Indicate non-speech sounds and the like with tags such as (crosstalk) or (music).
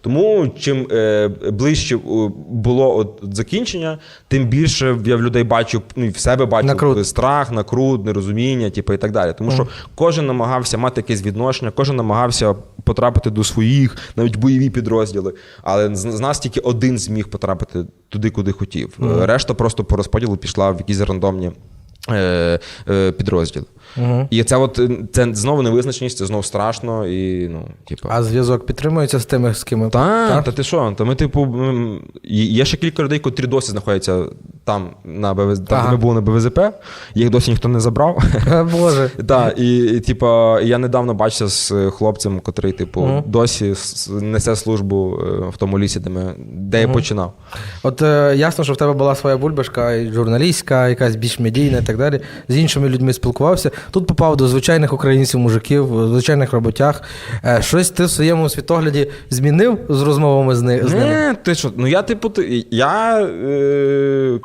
Тому чим е, ближче е, було от закінчення, тим більше я в людей бачив, ну в себе бачив Накрут. страх, накрут, нерозуміння, типу, і так далі. Тому що кожен намагався мати якесь відношення, кожен намагався потрапити до своїх, навіть бойові підрозділи. Але з, з нас тільки один зміг потрапити туди, куди хотів. Е, Решта просто по розподілу пішла в якісь рандомні. Е, Угу. І це от е, це знову невизначеність, це знову страшно і ну, типу. А зв'язок підтримується з тими, з ким Та, Та, та ти що? Та ми, типу, є ще кілька людей, котрі досі знаходяться там, на БВЗ, там, Ага. де ми були на БВЗП, їх досі ніхто не забрав. (laughs) Боже. (laughs) Так, і, і типу, я недавно бачився з е, хлопцем, котрий, типу, досі несе службу е, в тому лісі, де, ми, де я починав. От е, ясно, що в тебе була своя бульбашка, журналістська, якась більш медійна і так далі. З іншими людьми спілкувався. Тут попав до звичайних українців, мужиків, звичайних роботяг. Е, щось ти в своєму світогляді змінив з розмовами з, ни- з ними? Не, ти що? Ну я, типу, ти- я. Е,